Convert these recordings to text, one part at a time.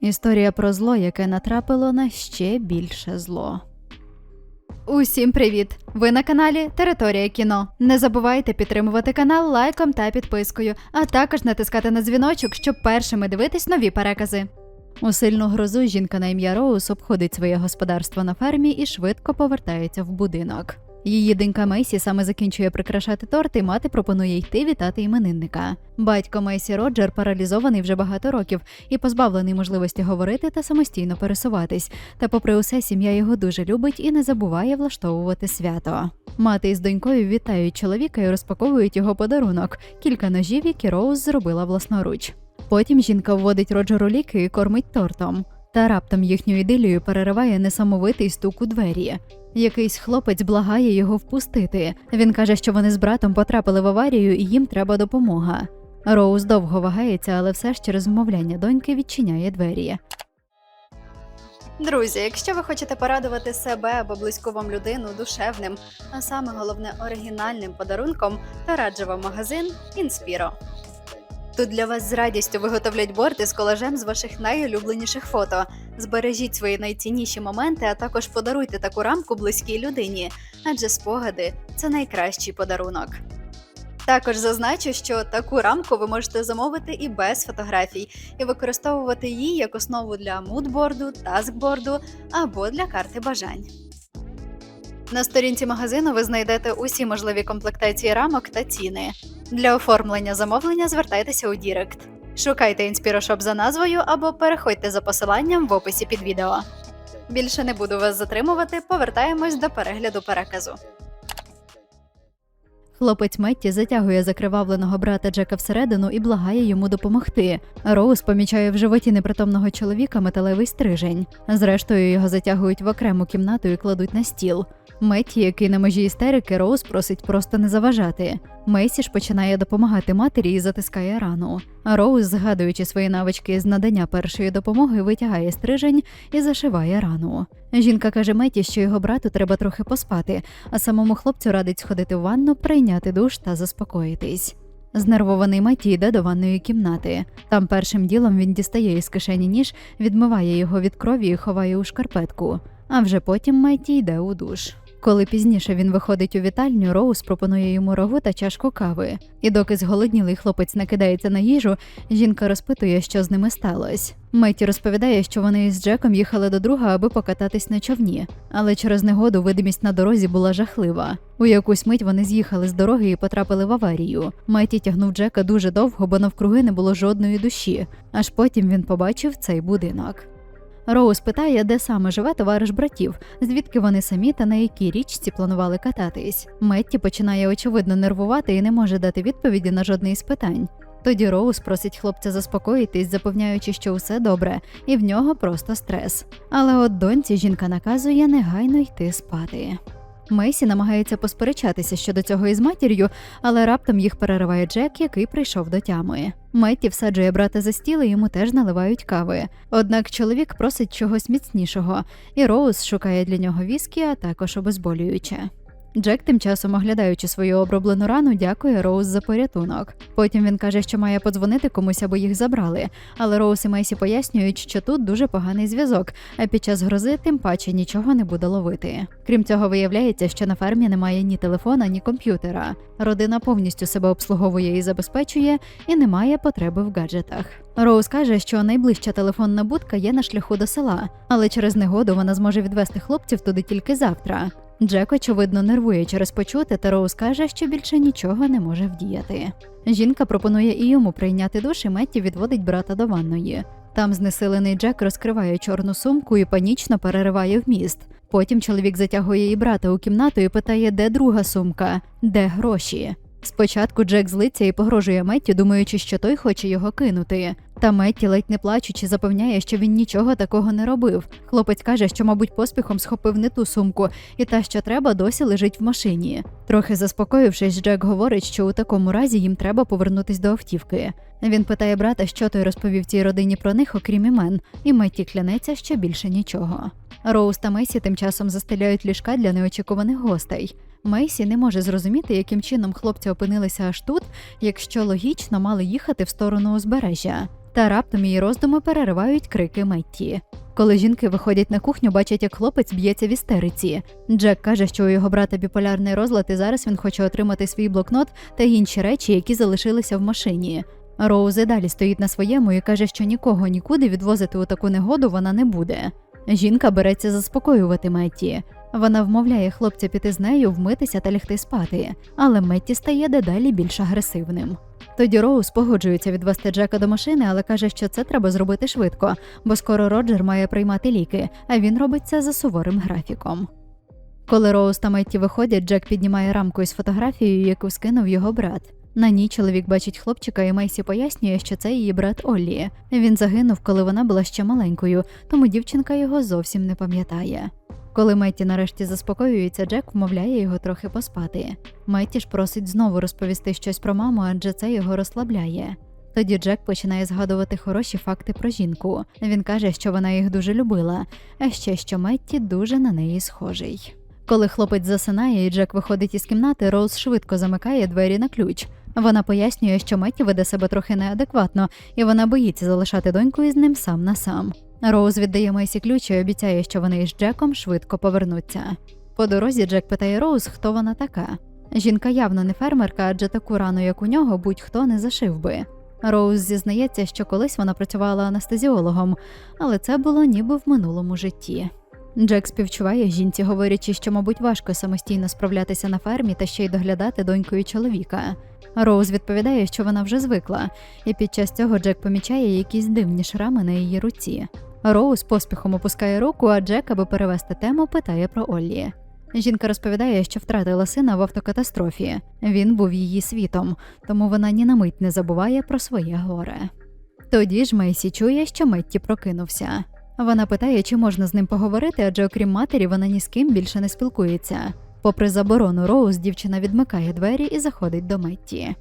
Історія про зло, яке натрапило на ще більше зло. Усім привіт! Ви на каналі Територія кіно. Не забувайте підтримувати канал лайком та підпискою, а також натискати на дзвіночок, щоб першими дивитись нові перекази. У сильну грозу жінка на ім'я Роуз обходить своє господарство на фермі і швидко повертається в будинок. Її донька Мейсі саме закінчує прикрашати торт, і мати пропонує йти вітати іменинника. Батько Мейсі Роджер паралізований вже багато років і позбавлений можливості говорити та самостійно пересуватись. Та, попри усе, сім'я його дуже любить і не забуває влаштовувати свято. Мати із донькою вітають чоловіка і розпаковують його подарунок кілька ножів, які Роуз зробила власноруч. Потім жінка вводить Роджеру ліки і кормить тортом. Та раптом їхню ідилію перериває несамовитий стук у двері. Якийсь хлопець благає його впустити. Він каже, що вони з братом потрапили в аварію і їм треба допомога. Роуз довго вагається, але все ж через вмовляння доньки відчиняє двері. Друзі, якщо ви хочете порадувати себе або близьку вам людину душевним, а саме головне оригінальним подарунком, то раджу вам магазин Інспіро. Тут для вас з радістю виготовлять борти з колажем з ваших найулюбленіших фото. Збережіть свої найцінніші моменти, а також подаруйте таку рамку близькій людині, адже спогади це найкращий подарунок. Також зазначу, що таку рамку ви можете замовити і без фотографій, і використовувати її як основу для мудборду, таскборду або для карти бажань. На сторінці магазину ви знайдете усі можливі комплектації рамок та ціни. Для оформлення замовлення звертайтеся у Дірект. Шукайте інспірошоп за назвою або переходьте за посиланням в описі під відео. Більше не буду вас затримувати, повертаємось до перегляду переказу. Хлопець Метті затягує закривавленого брата Джека всередину і благає йому допомогти. Роуз помічає в животі непритомного чоловіка металевий стрижень. Зрештою, його затягують в окрему кімнату і кладуть на стіл. Метті, який на межі істерики, Роуз просить просто не заважати. Мейсі ж починає допомагати матері і затискає рану. Роуз, згадуючи свої навички з надання першої допомоги, витягає стрижень і зашиває рану. Жінка каже Меті, що його брату треба трохи поспати, а самому хлопцю радить сходити в ванну, прийняти душ та заспокоїтись. Знервований Меті йде до ванної кімнати. Там першим ділом він дістає із кишені ніж, відмиває його від крові і ховає у шкарпетку. А вже потім Меті йде у душ. Коли пізніше він виходить у вітальню, Роуз пропонує йому рогу та чашку кави. І доки зголоднілий хлопець накидається на їжу, жінка розпитує, що з ними сталося. Меті розповідає, що вони із Джеком їхали до друга, аби покататись на човні, але через негоду видимість на дорозі була жахлива. У якусь мить вони з'їхали з дороги і потрапили в аварію. Меті тягнув Джека дуже довго, бо навкруги не було жодної душі. Аж потім він побачив цей будинок. Роуз питає, де саме живе товариш братів, звідки вони самі та на якій річці планували кататись. Метті починає очевидно нервувати і не може дати відповіді на жодне із питань. Тоді Роуз просить хлопця заспокоїтись, запевняючи, що усе добре, і в нього просто стрес. Але от доньці жінка наказує негайно йти спати. Мейсі намагається посперечатися щодо цього із матір'ю, але раптом їх перериває Джек, який прийшов до тями. Метті всаджує брата за стіл і йому теж наливають кави. Однак чоловік просить чогось міцнішого, і Роуз шукає для нього віскі, а також обезболююче. Джек, тим часом оглядаючи свою оброблену рану, дякує Роуз за порятунок. Потім він каже, що має подзвонити комусь, аби їх забрали. Але Роуз і Мейсі пояснюють, що тут дуже поганий зв'язок, а під час грози тим паче нічого не буде ловити. Крім цього, виявляється, що на фермі немає ні телефона, ні комп'ютера. Родина повністю себе обслуговує і забезпечує, і немає потреби в гаджетах. Роуз каже, що найближча телефонна будка є на шляху до села, але через негоду вона зможе відвести хлопців туди тільки завтра. Джек, очевидно, нервує через почути, та Роуз каже, що більше нічого не може вдіяти. Жінка пропонує і йому прийняти душ, і Метті відводить брата до ванної. Там знесилений Джек розкриває чорну сумку і панічно перериває вміст. Потім чоловік затягує і брата у кімнату і питає, де друга сумка, де гроші. Спочатку Джек злиться і погрожує Метті, думаючи, що той хоче його кинути. Та Метті, ледь не плачучи, запевняє, що він нічого такого не робив. Хлопець каже, що, мабуть, поспіхом схопив не ту сумку, і та, що треба, досі лежить в машині. Трохи заспокоївшись, Джек говорить, що у такому разі їм треба повернутись до автівки. Він питає брата, що той розповів цій родині про них, окрім імен, і Метті клянеться, що більше нічого. Роуз та Мейсі тим часом застеляють ліжка для неочікуваних гостей. Мейсі не може зрозуміти, яким чином хлопці опинилися аж тут, якщо логічно мали їхати в сторону узбережжя. Та раптом її роздуми переривають крики Метті. Коли жінки виходять на кухню, бачать, як хлопець б'ється в істериці. Джек каже, що у його брата біполярний розлад, і зараз він хоче отримати свій блокнот та інші речі, які залишилися в машині. Роуз і далі стоїть на своєму і каже, що нікого нікуди відвозити у таку негоду вона не буде. Жінка береться заспокоювати Метті. Вона вмовляє хлопця піти з нею, вмитися та лягти спати, але Метті стає дедалі більш агресивним. Тоді Роуз погоджується відвести Джека до машини, але каже, що це треба зробити швидко, бо скоро Роджер має приймати ліки, а він робить це за суворим графіком. Коли Роуз та Метті виходять, Джек піднімає рамку із фотографією, яку скинув його брат. На ній чоловік бачить хлопчика, і Мейсі пояснює, що це її брат Оллі. Він загинув, коли вона була ще маленькою, тому дівчинка його зовсім не пам'ятає. Коли Метті нарешті заспокоюється, Джек вмовляє його трохи поспати. Метті ж просить знову розповісти щось про маму, адже це його розслабляє. Тоді Джек починає згадувати хороші факти про жінку. Він каже, що вона їх дуже любила, а ще що Метті дуже на неї схожий. Коли хлопець засинає і Джек виходить із кімнати, Роуз швидко замикає двері на ключ. Вона пояснює, що Метті веде себе трохи неадекватно, і вона боїться залишати доньку із ним сам на сам. Роуз віддає Мейсі ключ і обіцяє, що вони із Джеком швидко повернуться. По дорозі Джек питає Роуз, хто вона така. Жінка явно не фермерка, адже таку рану, як у нього, будь-хто не зашив би. Роуз зізнається, що колись вона працювала анестезіологом, але це було ніби в минулому житті. Джек співчуває жінці, говорячи, що, мабуть, важко самостійно справлятися на фермі та ще й доглядати донькою чоловіка. Роуз відповідає, що вона вже звикла, і під час цього Джек помічає якісь дивні шрами на її руці. Роуз поспіхом опускає руку, а Джек, аби перевести тему, питає про Оллі. Жінка розповідає, що втратила сина в автокатастрофі. Він був її світом, тому вона ні на мить не забуває про своє горе. Тоді ж Мейсі чує, що Метті прокинувся. Вона питає, чи можна з ним поговорити, адже окрім матері вона ні з ким більше не спілкується. Попри заборону Роуз, дівчина відмикає двері і заходить до Метті.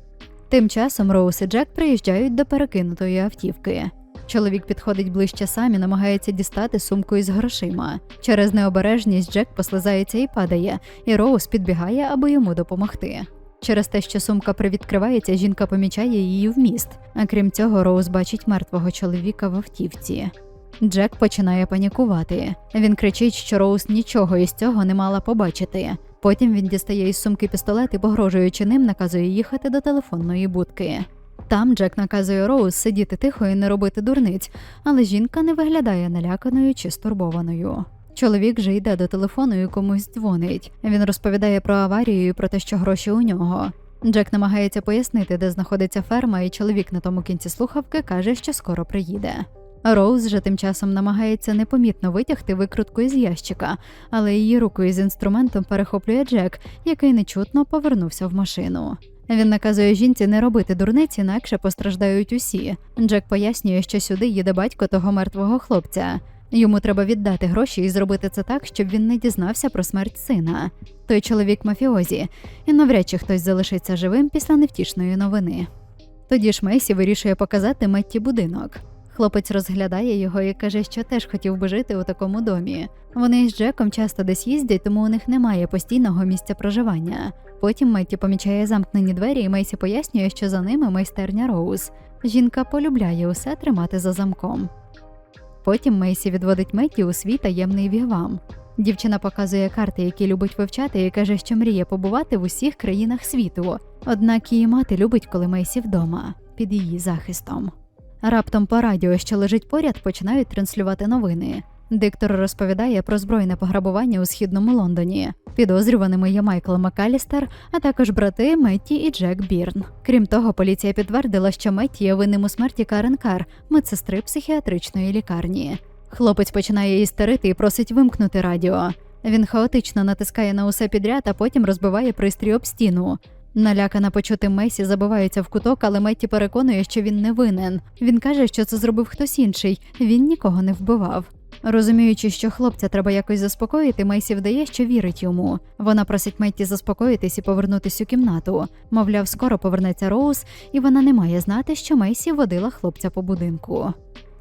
Тим часом Роуз і Джек приїжджають до перекинутої автівки. Чоловік підходить ближче сам і намагається дістати сумку із грошима. Через необережність Джек послизається і падає, і Роуз підбігає, аби йому допомогти. Через те, що сумка привідкривається, жінка помічає її вміст. А крім цього, Роуз бачить мертвого чоловіка в автівці. Джек починає панікувати. Він кричить, що Роуз нічого із цього не мала побачити. Потім він дістає із сумки пістолет і, погрожуючи ним, наказує їхати до телефонної будки. Там Джек наказує Роуз сидіти тихо і не робити дурниць, але жінка не виглядає наляканою чи стурбованою. Чоловік же йде до телефону і комусь дзвонить. Він розповідає про аварію і про те, що гроші у нього. Джек намагається пояснити, де знаходиться ферма, і чоловік на тому кінці слухавки каже, що скоро приїде. Роуз же тим часом намагається непомітно витягти викрутку із ящика, але її руку із інструментом перехоплює Джек, який нечутно повернувся в машину. Він наказує жінці не робити дурниць, інакше постраждають усі. Джек пояснює, що сюди їде батько того мертвого хлопця. Йому треба віддати гроші і зробити це так, щоб він не дізнався про смерть сина. Той чоловік мафіозі, і навряд чи хтось залишиться живим після невтішної новини. Тоді ж Мейсі вирішує показати Метті будинок. Хлопець розглядає його і каже, що теж хотів би жити у такому домі. Вони із Джеком часто десь їздять, тому у них немає постійного місця проживання. Потім Метті помічає замкнені двері, і Мейсі пояснює, що за ними майстерня Роуз. Жінка полюбляє усе тримати за замком. Потім Мейсі відводить Метті у свій таємний вігвам. Дівчина показує карти, які любить вивчати, і каже, що мріє побувати в усіх країнах світу. Однак її мати любить, коли Мейсі вдома, під її захистом. Раптом по радіо, що лежить поряд, починають транслювати новини. Диктор розповідає про збройне пограбування у східному Лондоні. Підозрюваними є Майкл Макалістер, а також брати Метті і Джек Бірн. Крім того, поліція підтвердила, що Метті є винним у смерті Карен Кар, медсестри психіатричної лікарні. Хлопець починає істерити і просить вимкнути радіо. Він хаотично натискає на усе підряд, а потім розбиває пристрій об стіну. Налякана почутим Месі забивається в куток, але Метті переконує, що він не винен. Він каже, що це зробив хтось інший. Він нікого не вбивав. Розуміючи, що хлопця треба якось заспокоїти, Мейсі вдає, що вірить йому. Вона просить Метті заспокоїтись і повернутись у кімнату. Мовляв, скоро повернеться Роуз, і вона не має знати, що Мейсі водила хлопця по будинку.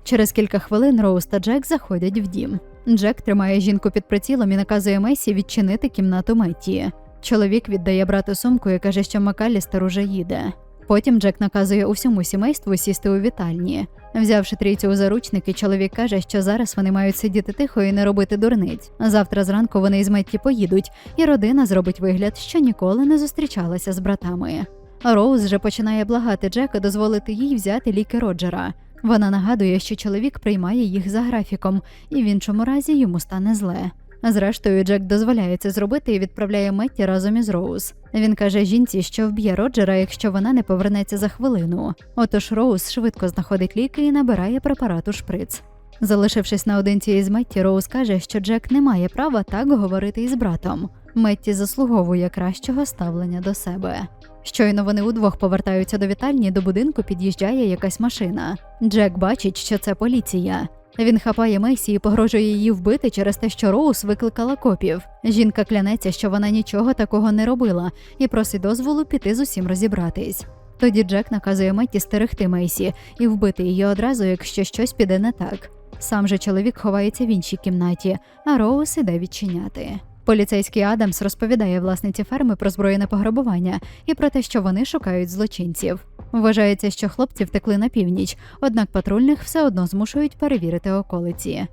Через кілька хвилин Роуз та Джек заходять в дім. Джек тримає жінку під прицілом і наказує Мейсі відчинити кімнату Метті. Чоловік віддає брату сумку і каже, що Макалістер уже їде. Потім Джек наказує усьому сімейству сісти у вітальні. Взявши трійцю у заручники, чоловік каже, що зараз вони мають сидіти тихо і не робити дурниць. Завтра зранку вони із Метті поїдуть, і родина зробить вигляд, що ніколи не зустрічалася з братами. Роуз же починає благати Джека дозволити їй взяти ліки Роджера. Вона нагадує, що чоловік приймає їх за графіком, і в іншому разі йому стане зле. Зрештою, Джек дозволяє це зробити і відправляє Метті разом із Роуз. Він каже жінці, що вб'є Роджера, якщо вона не повернеться за хвилину. Отож Роуз швидко знаходить ліки і набирає препарат у шприц. Залишившись наодинці із Метті, Роуз каже, що Джек не має права так говорити із братом. Метті заслуговує кращого ставлення до себе. Щойно вони удвох повертаються до вітальні, до будинку під'їжджає якась машина. Джек бачить, що це поліція. Він хапає Месі і погрожує її вбити через те, що Роуз викликала копів. Жінка клянеться, що вона нічого такого не робила, і просить дозволу піти з усім розібратись. Тоді Джек наказує Метті стерегти Мейсі і вбити її одразу, якщо щось піде не так. Сам же чоловік ховається в іншій кімнаті, а Роуз іде відчиняти. Поліцейський Адамс розповідає власниці ферми про збройне пограбування і про те, що вони шукають злочинців. Вважається, що хлопці втекли на північ, однак патрульних все одно змушують перевірити околиці.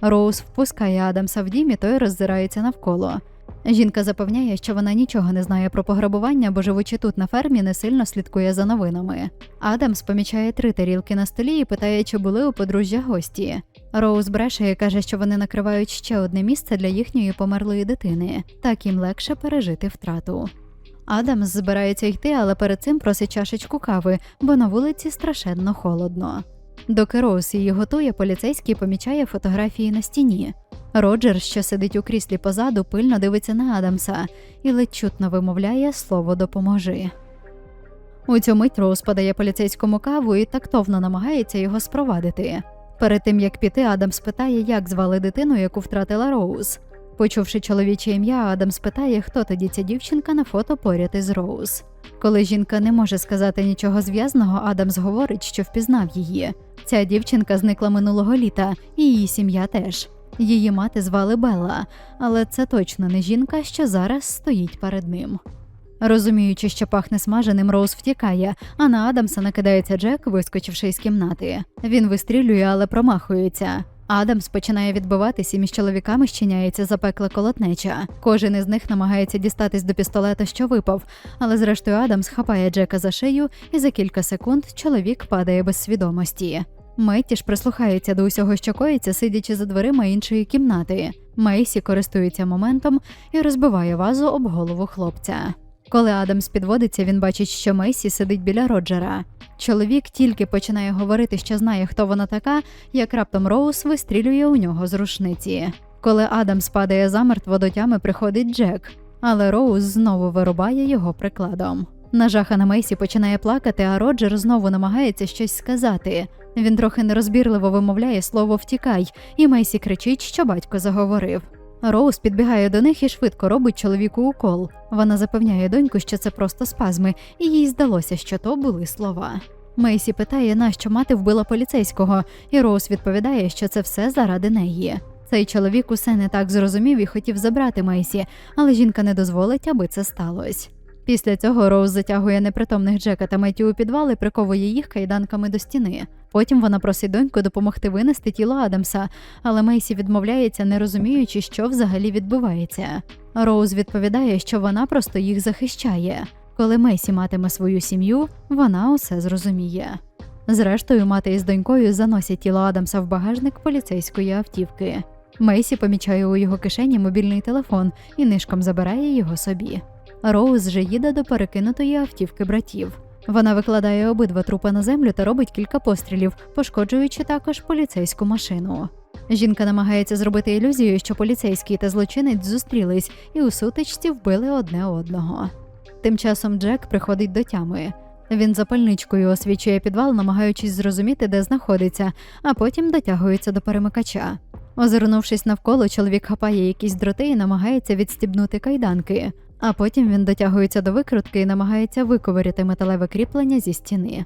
Роуз впускає Адамса в дім і той роззирається навколо. Жінка запевняє, що вона нічого не знає про пограбування, бо живучи тут на фермі, не сильно слідкує за новинами. Адамс помічає три тарілки на столі і питає, чи були у подружжя гості. Роуз бреше і каже, що вони накривають ще одне місце для їхньої померлої дитини, так їм легше пережити втрату. Адамс збирається йти, але перед цим просить чашечку кави, бо на вулиці страшенно холодно. Доки Роуз її готує, поліцейський помічає фотографії на стіні. Роджер, що сидить у кріслі позаду, пильно дивиться на Адамса і ледь чутно вимовляє слово допоможи. У цю мить Роуз подає поліцейському каву і тактовно намагається його спровадити. Перед тим як піти, Адамс питає, як звали дитину, яку втратила Роуз. Почувши чоловіче ім'я, Адамс питає, хто тоді ця дівчинка на фото поряд із Роуз. Коли жінка не може сказати нічого зв'язного, Адамс говорить, що впізнав її. Ця дівчинка зникла минулого літа, і її сім'я теж. Її мати звали Белла, але це точно не жінка, що зараз стоїть перед ним. Розуміючи, що пахне смаженим, Роуз втікає, а на Адамса накидається Джек, вискочивши із кімнати. Він вистрілює, але промахується. Адамс починає відбиватись і між чоловіками щиняється запекла колотнеча. Кожен із них намагається дістатись до пістолета, що випав, але зрештою Адамс хапає Джека за шию, і за кілька секунд чоловік падає без свідомості. Метті ж прислухається до усього, що коїться, сидячи за дверима іншої кімнати. Мейсі користується моментом і розбиває вазу об голову хлопця. Коли Адамс підводиться, він бачить, що Мейсі сидить біля Роджера. Чоловік тільки починає говорити, що знає, хто вона така, як раптом Роуз вистрілює у нього з рушниці. Коли Адамс падає замертво до тями, приходить Джек, але Роуз знову вирубає його прикладом. Нажахана Мейсі починає плакати, а Роджер знову намагається щось сказати. Він трохи нерозбірливо вимовляє слово втікай, і Мейсі кричить, що батько заговорив. Роуз підбігає до них і швидко робить чоловіку укол. Вона запевняє доньку, що це просто спазми, і їй здалося, що то були слова. Мейсі питає, нащо мати вбила поліцейського, і Роуз відповідає, що це все заради неї. Цей чоловік усе не так зрозумів і хотів забрати Мейсі, але жінка не дозволить, аби це сталося. Після цього Роуз затягує непритомних Джека та Меті у підвал і приковує їх кайданками до стіни. Потім вона просить доньку допомогти винести тіло Адамса, але Мейсі відмовляється, не розуміючи, що взагалі відбувається. Роуз відповідає, що вона просто їх захищає. Коли Мейсі матиме свою сім'ю, вона усе зрозуміє. Зрештою, мати із донькою заносять тіло Адамса в багажник поліцейської автівки. Мейсі помічає у його кишені мобільний телефон і нишком забирає його собі. Роуз же їде до перекинутої автівки братів. Вона викладає обидва трупи на землю та робить кілька пострілів, пошкоджуючи також поліцейську машину. Жінка намагається зробити ілюзію, що поліцейський та злочинець зустрілись і у сутичці вбили одне одного. Тим часом Джек приходить до тями. Він запальничкою освічує підвал, намагаючись зрозуміти, де знаходиться, а потім дотягується до перемикача. Озирнувшись навколо, чоловік хапає якісь дроти і намагається відстібнути кайданки, а потім він дотягується до викрутки і намагається виковиряти металеве кріплення зі стіни.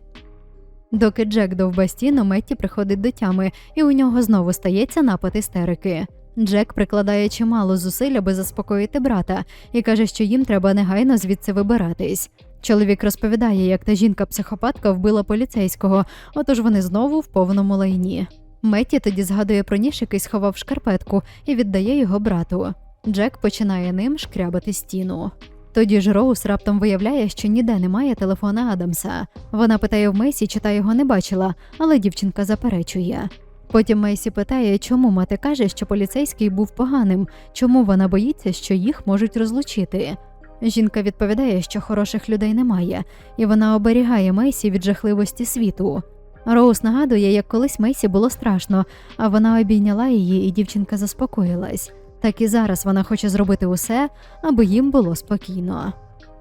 Доки Джек довба стіну, Метті приходить до тями, і у нього знову стається напад істерики. Джек прикладає чимало зусиль, аби заспокоїти брата, і каже, що їм треба негайно звідси вибиратись. Чоловік розповідає, як та жінка-психопатка вбила поліцейського, отож вони знову в повному лайні. Метті тоді згадує про ніж, який сховав шкарпетку, і віддає його брату. Джек починає ним шкрябати стіну. Тоді ж Роуз раптом виявляє, що ніде немає телефона Адамса. Вона питає в Мейсі, чи та його не бачила, але дівчинка заперечує. Потім Мейсі питає, чому мати каже, що поліцейський був поганим, чому вона боїться, що їх можуть розлучити. Жінка відповідає, що хороших людей немає, і вона оберігає Мейсі від жахливості світу. Роуз нагадує, як колись Мейсі було страшно, а вона обійняла її, і дівчинка заспокоїлась. Так і зараз вона хоче зробити усе, аби їм було спокійно.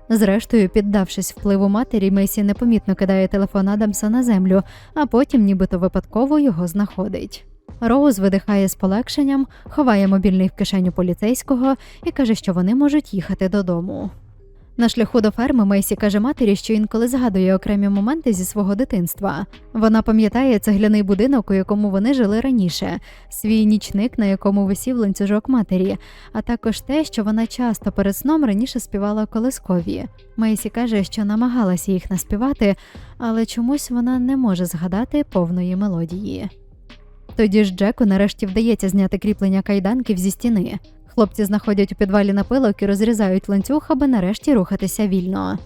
Зрештою, піддавшись впливу матері, Мейсі непомітно кидає телефон Адамса на землю, а потім нібито випадково його знаходить. Роуз видихає з полегшенням, ховає мобільний в кишеню поліцейського і каже, що вони можуть їхати додому. На шляху до ферми Мейсі каже матері, що інколи згадує окремі моменти зі свого дитинства. Вона пам'ятає цегляний будинок, у якому вони жили раніше, свій нічник, на якому висів ланцюжок матері, а також те, що вона часто перед сном раніше співала колискові. Мейсі каже, що намагалася їх наспівати, але чомусь вона не може згадати повної мелодії. Тоді ж Джеку нарешті вдається зняти кріплення кайданків зі стіни. Хлопці знаходять у підвалі напилок і розрізають ланцюг, аби нарешті рухатися вільно.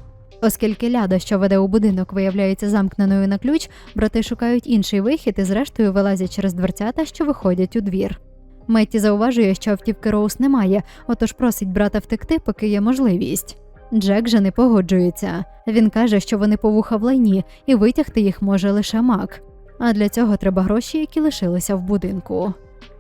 Оскільки ляда, що веде у будинок, виявляється замкненою на ключ, брати шукають інший вихід і, зрештою, вилазять через дверцята, що виходять у двір. Метті зауважує, що автівки Роуз немає, отож просить брата втекти, поки є можливість. Джек же не погоджується. Він каже, що вони по вуха в лайні, і витягти їх може лише мак. А для цього треба гроші, які лишилися в будинку.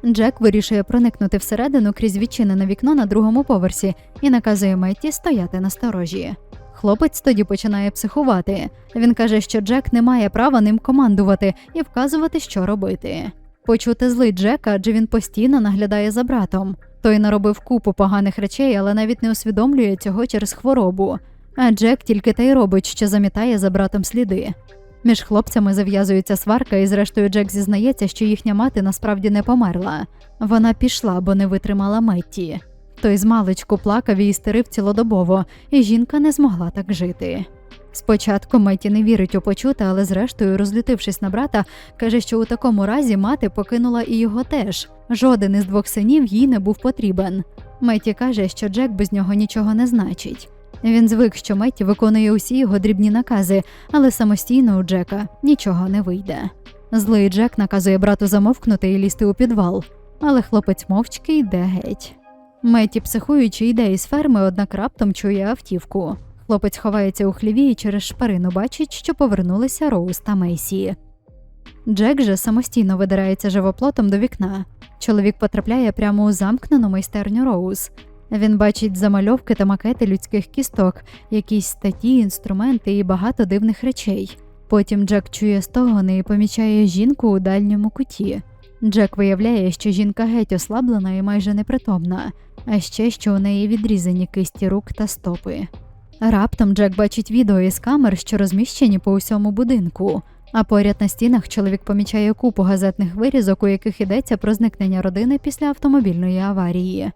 Джек вирішує проникнути всередину крізь відчинене вікно на другому поверсі і наказує Метті стояти на сторожі. Хлопець тоді починає психувати. Він каже, що Джек не має права ним командувати і вказувати, що робити. Почути злий Джека, адже він постійно наглядає за братом. Той наробив купу поганих речей, але навіть не усвідомлює цього через хворобу. А Джек тільки те й робить, що замітає за братом сліди. Між хлопцями зав'язується сварка, і зрештою Джек зізнається, що їхня мати насправді не померла. Вона пішла, бо не витримала Метті. Той змалечку плакав і істерив цілодобово, і жінка не змогла так жити. Спочатку Метті не вірить у почуте, але зрештою, розлютившись на брата, каже, що у такому разі мати покинула і його теж. Жоден із двох синів їй не був потрібен. Метті каже, що Джек без нього нічого не значить. Він звик, що Метті виконує усі його дрібні накази, але самостійно у Джека нічого не вийде. Злий Джек наказує брату замовкнути і лізти у підвал, але хлопець мовчки йде геть. Метті, психуючи, йде із ферми, однак раптом чує автівку. Хлопець ховається у хліві і через шпарину бачить, що повернулися Роуз та Мейсі. Джек же самостійно видирається живоплотом до вікна. Чоловік потрапляє прямо у замкнену майстерню Роуз. Він бачить замальовки та макети людських кісток, якісь статті, інструменти і багато дивних речей. Потім Джек чує стогони і помічає жінку у дальньому куті. Джек виявляє, що жінка геть ослаблена і майже непритомна, а ще що у неї відрізані кисті рук та стопи. Раптом Джек бачить відео із камер, що розміщені по усьому будинку. А поряд на стінах чоловік помічає купу газетних вирізок, у яких йдеться про зникнення родини після автомобільної аварії.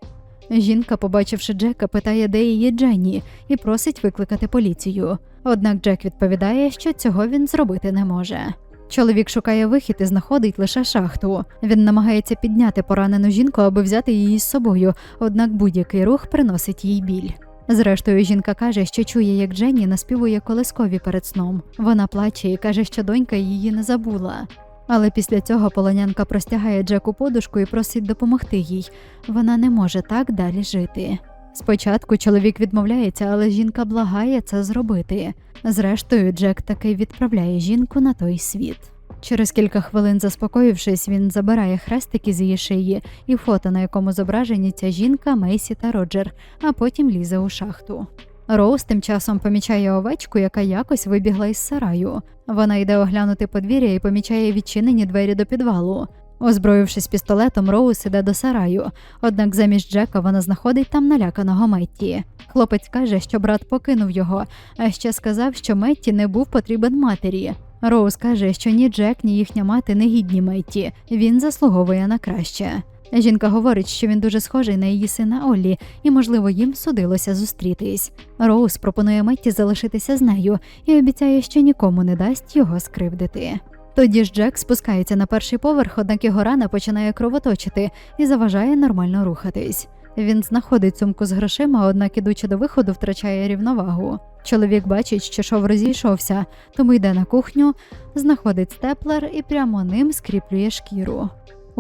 Жінка, побачивши Джека, питає, де її Дженні, і просить викликати поліцію. Однак Джек відповідає, що цього він зробити не може. Чоловік шукає вихід і знаходить лише шахту. Він намагається підняти поранену жінку, аби взяти її з собою, однак будь-який рух приносить їй біль. Зрештою, жінка каже, що чує, як Дженні наспівує колискові перед сном. Вона плаче і каже, що донька її не забула. Але після цього полонянка простягає Джеку подушку і просить допомогти їй. Вона не може так далі жити. Спочатку чоловік відмовляється, але жінка благає це зробити. Зрештою, Джек таки відправляє жінку на той світ. Через кілька хвилин заспокоївшись, він забирає хрестики з її шиї і фото, на якому зображені ця жінка, Мейсі та Роджер, а потім лізе у шахту. Роуз тим часом помічає овечку, яка якось вибігла із сараю. Вона йде оглянути подвір'я і помічає відчинені двері до підвалу. Озброївшись пістолетом, Роуз іде до сараю, однак замість Джека вона знаходить там наляканого Метті. Хлопець каже, що брат покинув його, а ще сказав, що Метті не був потрібен матері. Роуз каже, що ні Джек, ні їхня мати не гідні Метті. Він заслуговує на краще. Жінка говорить, що він дуже схожий на її сина Оллі, і, можливо, їм судилося зустрітись. Роуз пропонує Метті залишитися з нею і обіцяє, що нікому не дасть його скривдити. Тоді ж Джек спускається на перший поверх, однак його рана починає кровоточити і заважає нормально рухатись. Він знаходить сумку з грошима, однак, ідучи до виходу, втрачає рівновагу. Чоловік бачить, що шов розійшовся, тому йде на кухню, знаходить степлер і прямо ним скріплює шкіру.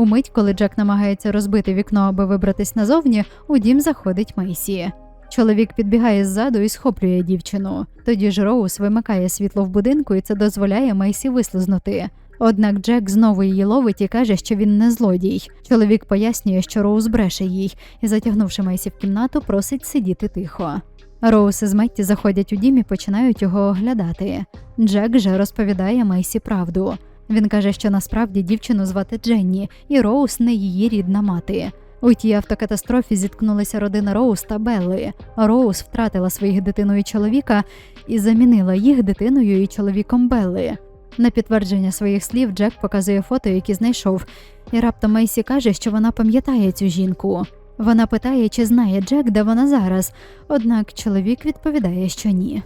Умить, коли Джек намагається розбити вікно, аби вибратись назовні, у дім заходить Мейсі. Чоловік підбігає ззаду і схоплює дівчину. Тоді ж Роуз вимикає світло в будинку, і це дозволяє Мейсі вислизнути. Однак Джек знову її ловить і каже, що він не злодій. Чоловік пояснює, що Роуз бреше їй, і, затягнувши Мейсі в кімнату, просить сидіти тихо. Роуз із Метті заходять у дім і починають його оглядати. Джек же розповідає Мейсі правду. Він каже, що насправді дівчину звати Дженні, і Роуз не її рідна мати. У тій автокатастрофі зіткнулися родина Роуз та Белли. Роуз втратила своїх дитину і чоловіка і замінила їх дитиною і чоловіком Белли. На підтвердження своїх слів Джек показує фото, які знайшов, і раптом Мейсі каже, що вона пам'ятає цю жінку. Вона питає, чи знає Джек, де вона зараз, однак чоловік відповідає, що ні.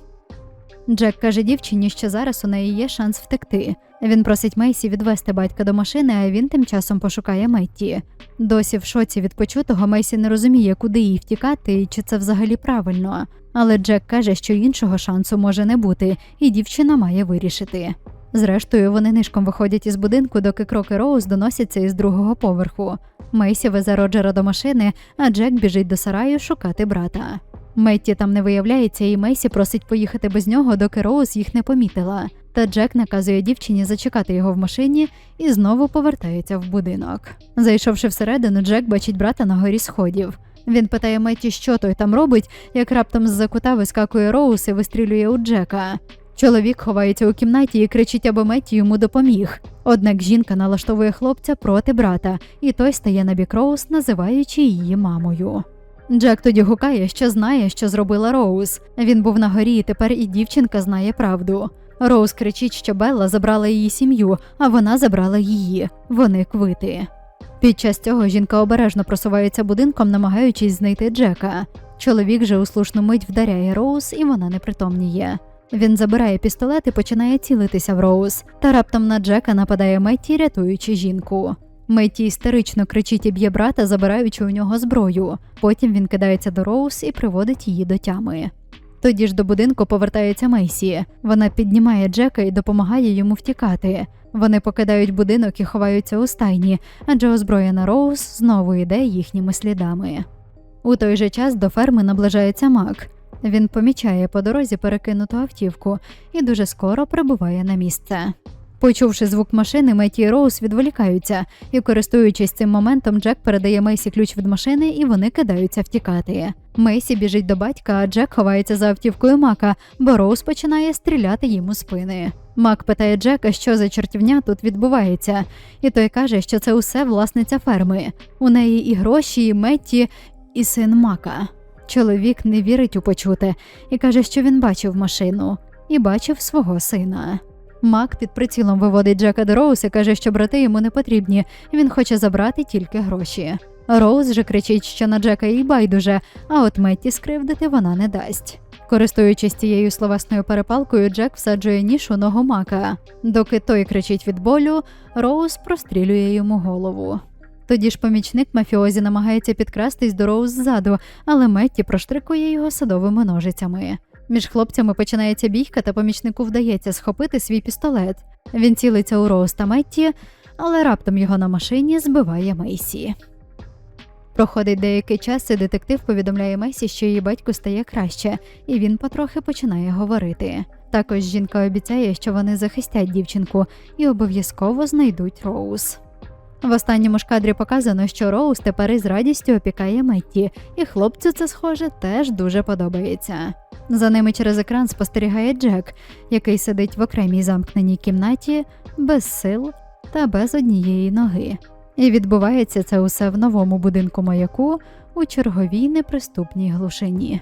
Джек каже дівчині, що зараз у неї є шанс втекти. Він просить Мейсі відвести батька до машини, а він тим часом пошукає Метті. Досі в шоці від почутого Мейсі не розуміє, куди їй втікати і чи це взагалі правильно. Але Джек каже, що іншого шансу може не бути, і дівчина має вирішити. Зрештою, вони нишком виходять із будинку, доки кроки Роуз доносяться із другого поверху. Мейсі везе Роджера до машини, а Джек біжить до сараю шукати брата. Метті там не виявляється, і Мейсі просить поїхати без нього, доки Роуз їх не помітила. Та Джек наказує дівчині зачекати його в машині і знову повертається в будинок. Зайшовши всередину, Джек бачить брата на горі сходів. Він питає Метті, що той там робить, як раптом з-за кута вискакує Роуз і вистрілює у Джека. Чоловік ховається у кімнаті і кричить, аби Метті йому допоміг. Однак жінка налаштовує хлопця проти брата, і той стає на бік Роуз, називаючи її мамою. Джек тоді гукає, що знає, що зробила Роуз. Він був на горі, і тепер і дівчинка знає правду. Роуз кричить, що Белла забрала її сім'ю, а вона забрала її. Вони квити. Під час цього жінка обережно просувається будинком, намагаючись знайти Джека. Чоловік же у слушну мить вдаряє Роуз, і вона непритомніє. Він забирає пістолет і починає цілитися в Роуз. Та раптом на Джека нападає Метті, рятуючи жінку. Метті істерично кричить і б'є брата, забираючи у нього зброю. Потім він кидається до Роуз і приводить її до тями. Тоді ж до будинку повертається Мейсі. Вона піднімає Джека і допомагає йому втікати. Вони покидають будинок і ховаються у стайні, адже озброєна Роуз знову йде їхніми слідами. У той же час до ферми наближається Мак. Він помічає по дорозі перекинуту автівку і дуже скоро прибуває на місце. Почувши звук машини, Меті і Роуз відволікаються, і, користуючись цим моментом, Джек передає Мейсі ключ від машини, і вони кидаються втікати. Мейсі біжить до батька, а Джек ховається за автівкою Мака, бо Роуз починає стріляти йому спини. Мак питає Джека, що за чортівня тут відбувається, і той каже, що це усе власниця ферми. У неї і гроші, і Метті, і син Мака. Чоловік не вірить у почуте і каже, що він бачив машину і бачив свого сина. Мак під прицілом виводить Джека до Роуз і каже, що брати йому не потрібні, він хоче забрати тільки гроші. Роуз же кричить, що на Джека їй байдуже, а от Метті скривдити вона не дасть. Користуючись цією словесною перепалкою, Джек всаджує ніж у ногу мака. Доки той кричить від болю, Роуз прострілює йому голову. Тоді ж помічник мафіозі намагається підкрастись до Роуз ззаду, але Метті проштрикує його садовими ножицями. Між хлопцями починається бійка, та помічнику вдається схопити свій пістолет. Він цілиться у Роуз та Метті, але раптом його на машині збиває Мейсі. Проходить деякий час, і детектив повідомляє Месі, що її батьку стає краще, і він потрохи починає говорити. Також жінка обіцяє, що вони захистять дівчинку і обов'язково знайдуть Роуз. В останньому ж кадрі показано, що Роуз тепер із радістю опікає Метті, і хлопцю це, схоже, теж дуже подобається. За ними через екран спостерігає Джек, який сидить в окремій замкненій кімнаті без сил та без однієї ноги. І відбувається це усе в новому будинку маяку у черговій неприступній глушині.